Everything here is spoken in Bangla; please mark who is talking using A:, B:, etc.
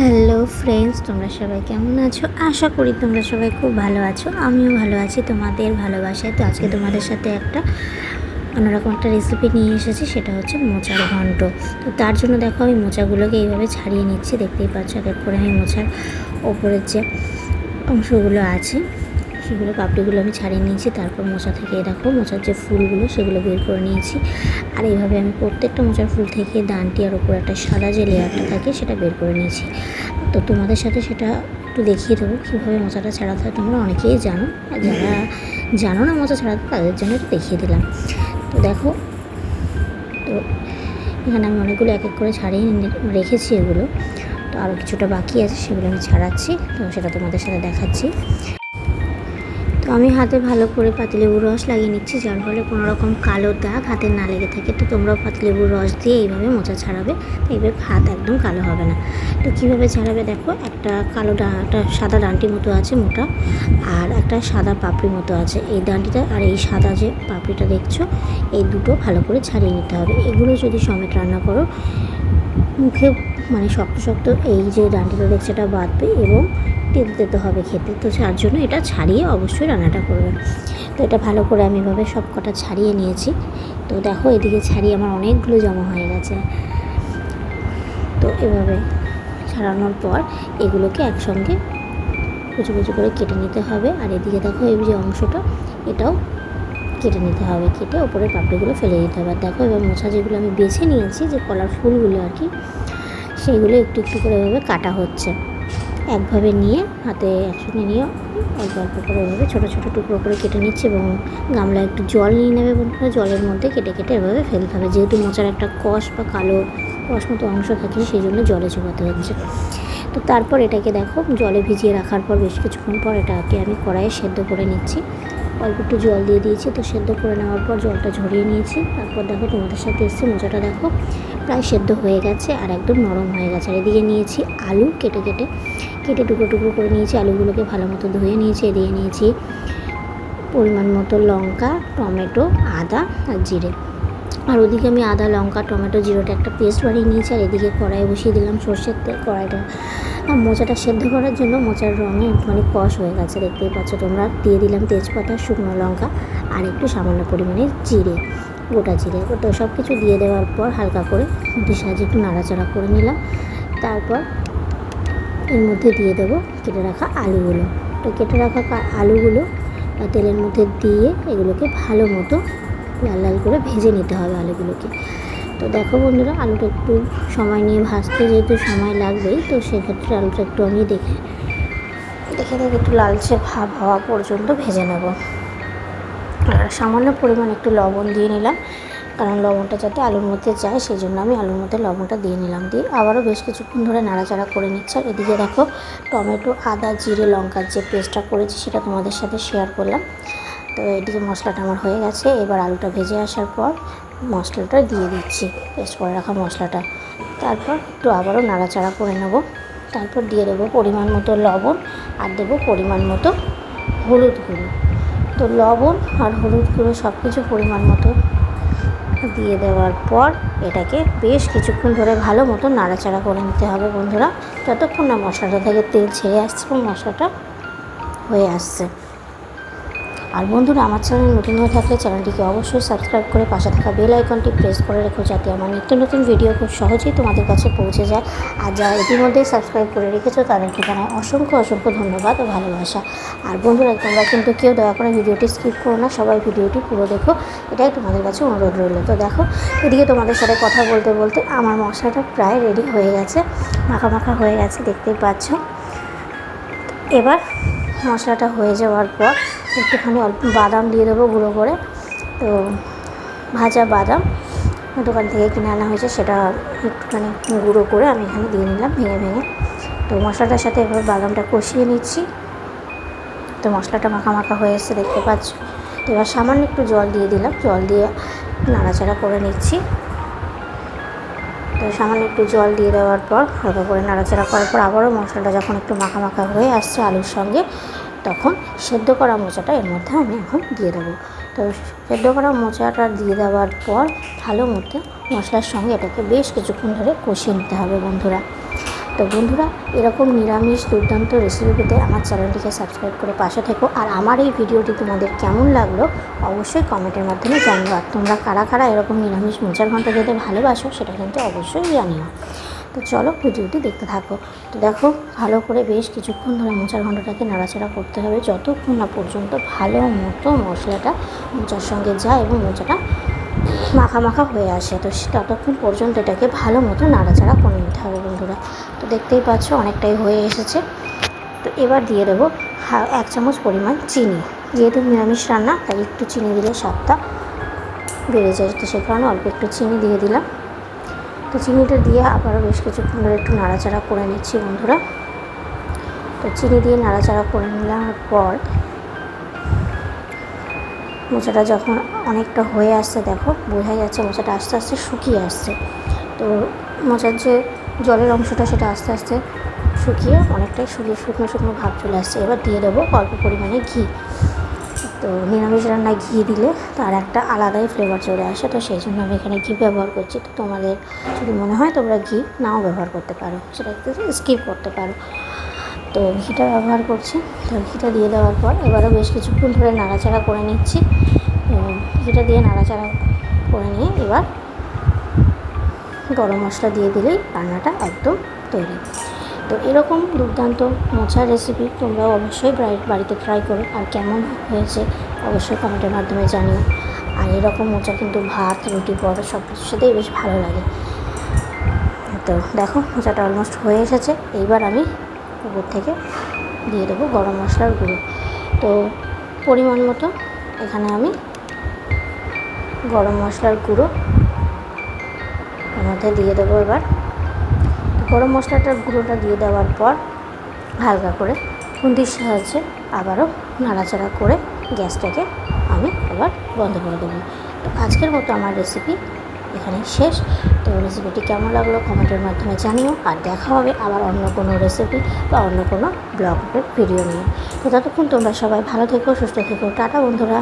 A: হ্যালো ফ্রেন্ডস তোমরা সবাই কেমন আছো? আশা করি তোমরা সবাই খুব ভালো আছো। আমিও ভালো আছি, তোমাদের ভালোবাসায়। তো আজকে তোমাদের সাথে একটা অন্যরকম একটা রেসিপি নিয়ে এসেছি, সেটা হচ্ছে মোচার ঘন্ট। তো তার জন্য দেখো, আমি মোচাগুলোকে এইভাবে ছাড়িয়ে নিচ্ছি। দেখতেই পাচ্ছ, এক এক করে আমি মোচার ওপরের যে অংশগুলো আছে সেগুলো পাপড়িগুলো আমি ছাড়িয়ে নিয়েছি। তারপর মোচা থেকে দেখো মোচার যে ফুলগুলো সেগুলো বের করে নিয়েছি। আর এইভাবে আমি প্রত্যেকটা মোচার ফুল থেকে ডানটি আর উপরে একটা সাদা যে লেয়ারটা থাকে সেটা বের করে নিয়েছি। তো তোমাদের সাথে সেটা একটু দেখিয়ে দেবো, কীভাবে মোচাটা ছাড়াতে হয় তোমরা অনেকেই জানো। আর যারা জানো না মোচা ছাড়াতে তাদের জন্য একটু দেখিয়ে দিলাম। তো দেখো, তো এখানে আমি অনেকগুলো এক এক করে ছাড়িয়ে রেখেছি এগুলো। তো আরও কিছুটা বাকি আছে, সেগুলো আমি ছাড়াচ্ছি। তো সেটা তোমাদের সাথে দেখাচ্ছি। তো আমি হাতে ভালো করে পাতিলেবুর রস লাগিয়ে নিচ্ছি, যার ফলে কোনো রকম কালো দাগ হাতে না লেগে থাকে। তো তোমরাও পাতিলেবুর রস দিয়ে এইভাবে মোচা ছাড়াবে। এইভাবে হাত একদম কালো হবে না। তো কীভাবে ছাড়াবে দেখো, একটা কালো ডা, একটা সাদা ডান্টি মতো আছে মোটা, আর একটা সাদা পাপড়ি মতো আছে। এই ডান্টিটা আর এই সাদা যে পাপড়িটা দেখছ, এই দুটো ভালো করে ছাড়িয়ে নিতে হবে। এগুলো যদি সমেত রান্না করো, মুখে মানে শক্ত শক্ত এই যে ডান্ডিটা দেখছে, এটা বাঁধবে এবং তেতো তেতো হবে খেতে। তো তার জন্য এটা ছাড়িয়ে অবশ্যই রান্নাটা করবে তো এটা ভালো করে আমি এভাবে সব কটা ছাড়িয়ে নিয়েছি। তো দেখো এদিকে ছাড়িয়ে আমার অনেকগুলো জমা হয়ে গেছে। তো এভাবে ছাড়ানোর পর এগুলোকে একসঙ্গে কুচু কুচু করে কেটে নিতে হবে। আর এদিকে দেখো এই যে অংশটা, এটাও কেটে নিতে হবে। কেটে ওপরের পাপড়িগুলো ফেলে দিতে হবে। দেখো এবার মোছা যেগুলো আমি বেছে নিয়েছি, যে কলার ফুলগুলো আর কি সেইগুলো একটু একটু করে এভাবে কাটা হচ্ছে। একভাবে নিয়ে হাতে একসঙ্গে নিয়ে অল্প অল্প করে ওইভাবে ছোটো ছোটো টুকরো করে কেটে নিচ্ছে এবং গামলা একটু জল নিয়ে নেবে বন্ধুরা। জলের মধ্যে কেটে কেটে এভাবে ফেলতে হবে। যেহেতু মোচার একটা কষ বা কালো কষ মতো অংশ থাকে সেই জন্য জলে চুবাতে হচ্ছে। তো তারপর এটাকে দেখো, জলে ভিজিয়ে রাখার পর বেশ কিছুক্ষণ পর এটাকে আমি কড়াইয়ে সেদ্ধ করে নিচ্ছি। অল্প একটু জল দিয়ে দিয়েছি, তো সেদ্ধ করে নেওয়ার পর জলটা ঝরিয়ে নিয়েছি। তারপর দেখো তোমাদের সাথে এসছে মোচাটা দেখো। প্রায় সেদ্ধ হয়ে গেছে আর একদম নরম হয়ে গেছে। আর এদিকে নিয়েছি আলু কেটে কেটে কেটে টুকরো টুকরো করে নিয়েছি। আলুগুলোকে ভালো মতো ধুয়ে নিয়েছি, এদিকে নিয়েছি পরিমাণ মতো লঙ্কা, টমেটো, আদা আর জিরে। আর ওদিকে আমি আদা, লঙ্কা, টমেটো, জিরোটা একটা পেস্ট বানিয়ে নিয়েছি, আর এদিকে কড়াই বসিয়ে দিলাম সর্ষের তেল, কড়াইটা। আর মোচাটা সেদ্ধ করার জন্য মোচার রঙে একটুখানি কষ হয়ে গেছে, দেখতেই পাচ্ছ তোমরা। দিয়ে দিলাম তেজপাতা, শুকনো লঙ্কা, আর একটু সামান্য পরিমাণে জিরে, গোটা জিরে। তো সব কিছু দিয়ে দেওয়ার পর হালকা করে খুঁটির সাহায্যে একটু নাড়াচাড়া করে নিলাম। তারপর এর মধ্যে দিয়ে দেবো কেটে রাখা আলুগুলো। তো কেটে রাখা আলুগুলো তেলের মধ্যে দিয়ে এগুলোকে ভালো মতো লাল লাল করে ভেজে নিতে হবে আলুগুলোকে। তো দেখো বন্ধুরা, আলুটা একটু সময় নিয়ে ভাজতে যেহেতু সময় লাগবেই, তো সেক্ষেত্রে আলুটা একটু আমি দেখে দেখে দেখে একটু লালচে ভাব হওয়া পর্যন্ত ভেজে নেব। আর সামান্য পরিমাণ একটু লবণ দিয়ে নিলাম, কারণ লবণটা যাতে আলুর মধ্যে যায় সেই জন্য আমি আলুর মধ্যে লবণটা দিয়ে নিলাম। দিয়ে আবারও বেশ কিছুক্ষণ ধরে নাড়াচাড়া করে নিচ্ছে। আর এদিকে দেখো, টমেটো, আদা, জিরে, লঙ্কার যে পেস্টটা করেছি, সেটা তোমাদের সাথে শেয়ার করলাম। তো এদিকে মশলাটা আমার হয়ে গেছে। এবার আলুটা ভেজে আসার পর মশলাটা দিয়ে দিচ্ছি। পেস্ট করে রাখা মশলাটা। তারপর একটু আবারও নাড়াচাড়া করে নেব। তারপর দিয়ে দেবো পরিমাণ মতো লবণ আর দেবো পরিমাণ মতো হলুদ গুঁড়ো। তো লবণ আর হলুদ গুঁড়ো সব কিছু পরিমাণ মতো দিয়ে দেওয়ার পর এটাকে বেশ কিছুক্ষণ ধরে ভালো মতো নাড়াচাড়া করে নিতে হবে বন্ধুরা। যতক্ষণ না মশলাটা থেকে তেল ছেড়ে আসছে এবং মশলাটা হয়ে আসছে। আর বন্ধুরা, আমার চ্যানেল নতুন হয়ে থাকলে চ্যানেলটিকে অবশ্যই সাবস্ক্রাইব করে পাশে থাকা বেল আইকনটি প্রেস করে রেখো যাতে আমার নিত্য নতুন ভিডিও খুব সহজেই তোমাদের কাছে পৌঁছে যায়। আর যারা ইতিমধ্যেই সাবস্ক্রাইব করে রেখেছো তাদেরকে জানাই অসংখ্য অসংখ্য ধন্যবাদ ও ভালোবাসা। আর বন্ধুরা, তোমরা কিন্তু কেউ দয়া করে ভিডিওটি স্কিপ করো না, সবাই ভিডিওটি পুরো দেখো। এটাই তোমাদের কাছে অনুরোধ রইল। তো দেখো, এদিকে তোমাদের সাথে কথা বলতে বলতে আমার মশলাটা প্রায় রেডি হয়ে গেছে, মাখা মাখা হয়ে গেছে, দেখতেই পাচ্ছ। এবার মশলাটা হয়ে যাওয়ার পর একটুখানি অল্প বাদাম দিয়ে দেবো গুঁড়ো করে। তো ভাজা বাদাম দোকান থেকে কিনে আনা হয়েছে, সেটা একটুখানি গুঁড়ো করে আমি এখানে দিয়ে নিলাম ভেঙে ভেঙে। তো মশলাটার সাথে এবার বাদামটা কষিয়ে নিচ্ছি। তো মশলাটা মাখা মাখা হয়ে এসছে, দেখতে পাচ্ছ? তো এবার সামান্য একটু জল দিয়ে দিলাম, জল দিয়ে নাড়াচাড়া করে নিচ্ছি। তো সামান্য একটু জল দিয়ে দেওয়ার পর হালকা করে নাড়াচাড়া করার পর আবারও মশলাটা যখন একটু মাখা মাখা হয়ে আসছে আলুর সঙ্গে তখন সেদ্ধ করা মোচাটা এর মধ্যে আমি এখন দিয়ে দেবো। তো সেদ্ধ করা মোচাটা দিয়ে দেওয়ার পর ভালো মতো মশলার সঙ্গে এটাকে বেশ কিছুক্ষণ ধরে কষিয়ে নিতে হবে বন্ধুরা। তো বন্ধুরা, এরকম নিরামিষ দুর্দান্ত রেসিপি পেতে আমার চ্যানেলটিকে সাবস্ক্রাইব করে পাশে থেকো। আর আমার এই ভিডিওটি তোমাদের কেমন লাগল অবশ্যই কমেন্টের মাধ্যমে জানিও। আর তোমরা কারা কারা এরকম নিরামিষ মোচার ঘণ্টা খেতে ভালোবাসো সেটা কিন্তু অবশ্যই জানিও। তো চলো ভিডিওটি দেখতে থাকো। তো দেখো, ভালো করে বেশ কিছুক্ষণ ধরে মোচার ঘন্টাটাকে নাড়াচাড়া করতে হবে, যতক্ষণ না পর্যন্ত ভালো মতো মশলাটা মোচার সঙ্গে যায় এবং মোচাটা মাখা মাখা হয়ে আসে। তো ততক্ষণ পর্যন্ত এটাকে ভালো মতো নাড়াচাড়া করে নিতে হবে বন্ধুরা। তো দেখতেই পাচ্ছ অনেকটাই হয়ে এসেছে। তো এবার দিয়ে দেবো এক চামচ পরিমাণ চিনি। যেহেতু নিরামিষ রান্না, তাই একটু চিনি দিলে স্বাদটা বেড়ে যায়। তো সে কারণে অল্প একটু চিনি দিয়ে দিলাম। তো চিনিটা দিয়ে আবারও বেশ কিছুক্ষণ ধরে একটু নাড়াচাড়া করে নিচ্ছি, বন্ধুরা। তো চিনি দিয়ে নাড়াচাড়া করে নিলাম পর মোচাটা যখন অনেকটা হয়ে আসছে, দেখো, বোঝা যাচ্ছে মোচাটা আস্তে আস্তে শুকিয়ে আসছে। তো মোচার যে জলের অংশটা সেটা আস্তে আস্তে শুকিয়ে অনেকটাই শুকিয়ে শুকনো শুকনো ভাব চলে আসছে। এবার দিয়ে দেবো অল্প পরিমাণে ঘি। তো নিরামিষ রান্নায় ঘি দিলে তার একটা আলাদাই ফ্লেভার চলে আসে। তো সেই জন্য আমি এখানে ঘি ব্যবহার করছি। তো তোমাদের যদি মনে হয় তোমরা ঘি নাও ব্যবহার করতে পারো। সেটা স্কিপ করতে পারো। তো ঘিটা ব্যবহার করছি। তো ঘিটা দিয়ে দেওয়ার পর এবারও বেশ কিছুক্ষণ ধরে নাড়াচাড়া করে নিচ্ছি। ঘিটা দিয়ে নাড়াচাড়া করে নিয়ে এবার গরম মশলা দিয়ে দিলেই রান্নাটা একদম তৈরি। তো এরকম দুর্দান্ত মোচার রেসিপি তোমরাও অবশ্যই বাড়ি- বাড়িতে ট্রাই করো আর কেমন হয়েছে অবশ্যই কমেন্টের মাধ্যমে জানিও। আর এরকম মোচা কিন্তু ভাত, রুটি পরোটা সব কিছুর সাথেই বেশ ভালো লাগে। তো দেখো মোচাটা অলমোস্ট হয়ে এসেছে। এইবার আমি উপর থেকে দিয়ে দেবো গরম মশলার গুঁড়ো। তো পরিমাণ মতো এখানে আমি গরম মশলার গুঁড়ো মধ্যে দিয়ে দেবো এবার। গরম মশলাটার গুঁড়োটা দিয়ে দেওয়ার পর হালকা করে খুন্তির সাহায্যে আবারও নাড়াচাড়া করে গ্যাসটাকে আমি আবার বন্ধ করে দেবো। তো আজকের মতো আমার রেসিপি এখানে শেষ। তো রেসিপিটি কেমন লাগল কমেন্টের মাধ্যমে জানিও। আর দেখা হবে আবার অন্য কোনো রেসিপি বা অন্য কোনো ব্লগের ভিডিও নিয়ে। তো ততক্ষণ তোমরা সবাই ভালো থেকো, সুস্থ থেকো। টাটা বন্ধুরা।